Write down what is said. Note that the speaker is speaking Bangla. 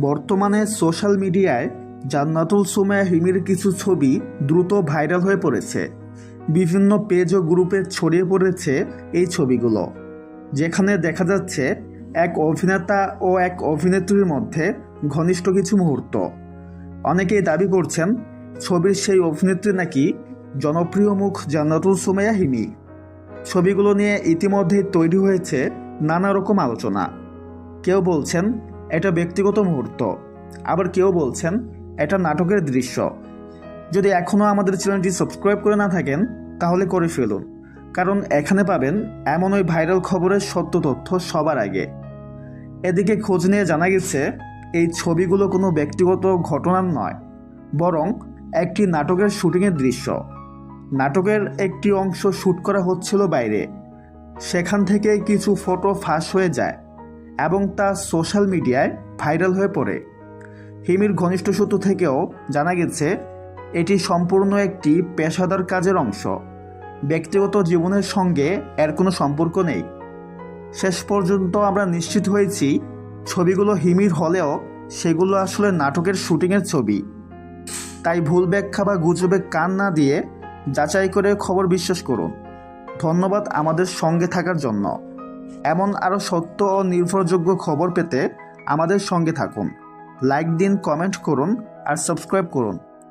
বর্তমানে সোশ্যাল মিডিয়ায় জান্নাতুল সুমায়া হিমির কিছু ছবি দ্রুত ভাইরাল হয়ে পড়েছে। বিভিন্ন পেজ ও গ্রুপে ছড়িয়ে পড়েছে এই ছবিগুলো, যেখানে দেখা যাচ্ছে এক অভিনেতা ও এক অভিনেত্রীর মধ্যে ঘনিষ্ঠ কিছু মুহূর্ত। অনেকেই দাবি করছেন ছবির সেই অভিনেত্রী নাকি জনপ্রিয় মুখ জান্নাতুল সুমাইয়া হিমি। ছবিগুলো নিয়ে ইতিমধ্যেই তৈরি হয়েছে নানা রকম আলোচনা। কেউ বলছেন এটা ব্যক্তিগত মুহূর্ত। আবার কেউ বলছেন, এটা নাটকের দৃশ্য। যদি এখনও আমাদের চ্যানেলটি সাবস্ক্রাইব করে না থাকেন, তাহলে করে ফেলুন। কারণ এখানে পাবেন এমন ওই ভাইরাল খবরের সত্য তথ্য সবার আগে। এদিকে খোঁজ নিয়ে জানা গেছে, এই ছবিগুলো কোনো ব্যক্তিগত ঘটনার নয়, বরং একটি নাটকের শুটিংয়ের দৃশ্য। নাটকের একটি অংশ শ্যুট করা হচ্ছিল বাইরে। সেখান থেকে কিছু ফটো ফাঁস হয়ে যায়। এবং তা সোশ্যাল মিডিয়ায় ভাইরাল হয়ে পড়ে। হিমির ঘনিষ্ঠ সূত্র থেকেও জানা গেছে, এটি সম্পূর্ণ একটি পেশাদার কাজের অংশ। ব্যক্তিগত জীবনের সঙ্গে এর কোনো সম্পর্ক নেই। শেষ পর্যন্ত আমরা নিশ্চিত হয়েছি, ছবিগুলো হিমির হলেও সেগুলো আসলে নাটকের শুটিংয়ের ছবি। তাই ভুল ব্যাখ্যা বা গুজবে কান না দিয়ে যাচাই করে খবর বিশ্বাস করুন। ধন্যবাদ আমাদের সঙ্গে থাকার জন্য। এমন আরও সত্য ও নির্ভরযোগ্য খবর পেতে আমাদের সঙ্গে থাকুন। লাইক দিন, কমেন্ট করুন আর সাবস্ক্রাইব করুন।